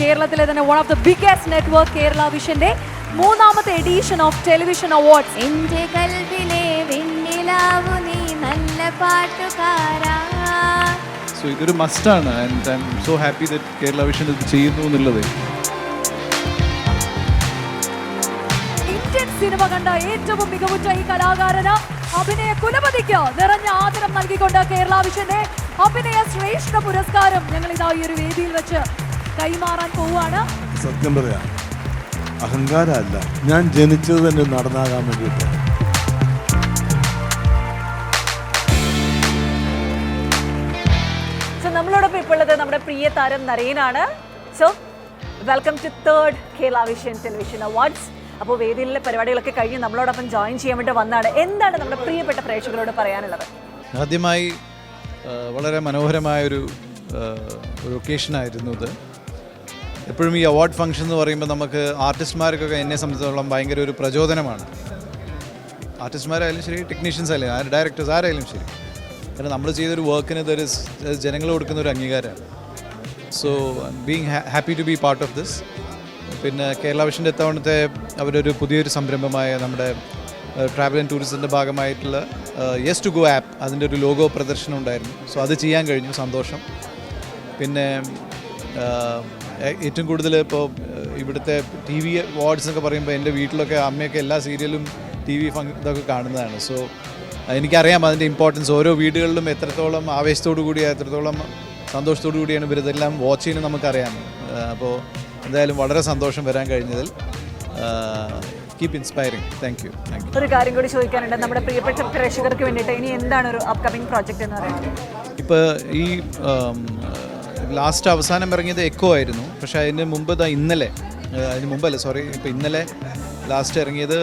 കേരളത്തിലെ തന്നെ one of the biggest network Kerala വിഷന്റെ മൂന്നാമത്തെ എഡീഷൻ ഓഫ് ടെലിവിഷൻ അവാർഡ്സ് എന്റെ കൽവിലെ വെണ്ണിലാവു നീ നല്ല പാട്ടുകാരാ. സോ ഇതൊരു മസ്റ്റാണ് and I'm so happy that Kerala Vision ഇത് ചെയ്യുന്നു എന്നുള്ളത്. ഇന്ത്യൻ സിനിമ കണ്ട ഏറ്റവും മികവുറ്റ ഈ കലാകാരന് അഭിനയ കുലപതിക്ക് നിറഞ്ഞ ആദരം നൽകിക്കൊണ്ട് കേരള വിഷന്റെ അഭിനയ ശ്രേഷ്ഠ പുരസ്കാരം ഞങ്ങൾ ഇതാ ഈ ഒരു വേദിയിൽ വെച്ച് കൈമാറാൻ പോവുകയാണ്. സത്യം പറയാം അഹങ്കാരമല്ല. ഞാൻ ജനിച്ചത് തന്നെ നടന്നാകാൻ വേണ്ടിയിട്ട്. നമ്മളോടൊപ്പം ഇപ്പോൾ ഉള്ളത് നമ്മുടെ പ്രിയ താരം നരേനാണ്. So welcome to third Kerala Vision television awards അപ്പോൾ വേദിയിലെ പരിപാടികളൊക്കെ കഴിഞ്ഞ് നമ്മളോടൊപ്പം ജോയിൻ ചെയ്യാൻ വേണ്ടി വന്നാണ്. എന്താണ് നമ്മുടെ പ്രിയപ്പെട്ട പ്രേക്ഷകരോട് പറയാനുള്ളത്? ആദ്യമായി വളരെ മനോഹരമായ ഒരു ഒരു ഒക്കേഷനായിരുന്നു ഇത്. എപ്പോഴും ഈ അവാർഡ് ഫംഗ്ഷൻ എന്ന് പറയുമ്പോൾ നമുക്ക് ആർട്ടിസ്റ്റ്മാർക്കൊക്കെ എന്നെ സംബന്ധിച്ചിടത്തോളം ഭയങ്കര ഒരു പ്രചോദനമാണ്. ആർട്ടിസ്റ്റ്മാരായാലും ശരി ടെക്നീഷ്യൻസ് ആയാലും ആര് ഡയറക്ടേഴ്സ് ആരായാലും ശരി. കാരണം നമ്മൾ ചെയ്തൊരു വർക്കിന് ഇതൊരു ജനങ്ങൾ കൊടുക്കുന്ന ഒരു അംഗീകാരമാണ്. So being happy to be part of this പിന്നെ കേരള വിഷന്റെ എത്തവണത്തെ അവരൊരു പുതിയൊരു സംരംഭമായ നമ്മുടെ ട്രാവൽ ആൻഡ് ടൂറിസത്തിന്റെ ഭാഗമായിട്ടുള്ള യെസ് ടു ഗോ ആപ്പ് അതിന്റെ ഒരു ലോഗോ പ്രദർശനം ഉണ്ടായിരുന്നു. സോ അത് ചെയ്യാൻ കഴിഞ്ഞു സന്തോഷം. പിന്നെ ഏറ്റവും കൂടുതൽ ഇപ്പോൾ ഇവിടുത്തെ ടി വി അവാർഡ്സ് എന്നൊക്കെ പറയുമ്പോൾ എന്റെ വീട്ടിലൊക്കെ അമ്മയൊക്കെ എല്ലാ സീരിയലും ടി വി ഇതൊക്കെ കാണുന്നതാണ്. സോ എനിക്കറിയാം അതിന്റെ ഇമ്പോർട്ടൻസ് ഓരോ വീടുകളിലും എത്രത്തോളം ആവേശത്തോടു കൂടി എത്രത്തോളം സന്തോഷത്തോടു കൂടിയാണ് ഇവരിതെല്ലാം വാച്ച് ചെയ്യുന്നത് നമുക്കറിയാം. അപ്പോൾ എന്തായാലും വളരെ സന്തോഷം വരാൻ കഴിഞ്ഞതിൽ keep inspiring thank you thank you ഒരു കാര്യം കൂടി ചോദിക്കാനുണ്ട്. നമ്മുടെ പ്രിയപ്പെട്ട പ്രേക്ഷകർക്ക് വേണ്ടിയിട്ട് ഇനി എന്താണ് ഒരു അപ്കമിങ് പ്രോജക്റ്റ് എന്ന് പറയുന്നത്? ഇപ്പോൾ ഈ ലാസ്റ്റ് അവസാനം ഇറങ്ങിയത് എക്കോ ആയിരുന്നു. പക്ഷേ അതിന് മുമ്പ് ദാ ഇന്നലെ അതിന് മുമ്പല്ല സോറി ഇപ്പോൾ ഇന്നലെ ലാസ്റ്റ് ഇറങ്ങിയത്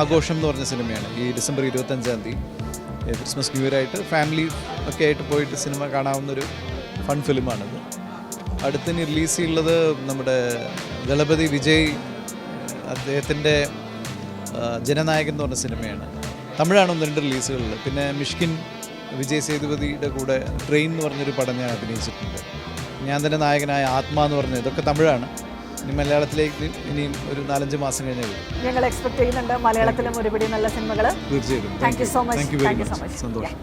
ആഘോഷം എന്ന് പറഞ്ഞ സിനിമയാണ്. ഈ ഡിസംബർ ഇരുപത്തഞ്ചാം തീയതി ക്രിസ്മസ് ന്യൂ ഇയർ ആയിട്ട് ഫാമിലി ഒക്കെ ആയിട്ട് പോയിട്ട് സിനിമ കാണാവുന്നൊരു ഫൺ ഫിലിമാണിത്. അടുത്തിന് റിലീസ് ചെയ്യുള്ളത് നമ്മുടെ ദളപതി വിജയ് അദ്ദേഹത്തിന്റെ ജനനായകൻ എന്ന് പറഞ്ഞ സിനിമയാണ്. തമിഴാണ് ഒന്ന് രണ്ട് റിലീസുകളിൽ പിന്നെ മിഷ്കിൻ വിജയ് സേതുപതിയുടെ കൂടെ ട്രെയിൻ എന്ന് പറഞ്ഞൊരു പടം ഞാൻ അഭിനയിച്ചിട്ടുണ്ട്. ഞാൻ തന്നെ നായകനായ ആത്മാ എന്ന് പറഞ്ഞ ഇതൊക്കെ തമിഴാണ്. ഇനി മലയാളത്തിലേക്ക് ഇനിയും ഒരു നാലഞ്ച് മാസം കഴിഞ്ഞാൽ വരും ഞങ്ങൾ എക്സ്പെക്ട് ചെയ്യുന്നുണ്ട്. മലയാളത്തിലും ഒരുപടി നല്ല സിനിമകൾ തീർച്ചയായിട്ടും. താങ്ക് യു സോ മച്ച് സന്തോഷം.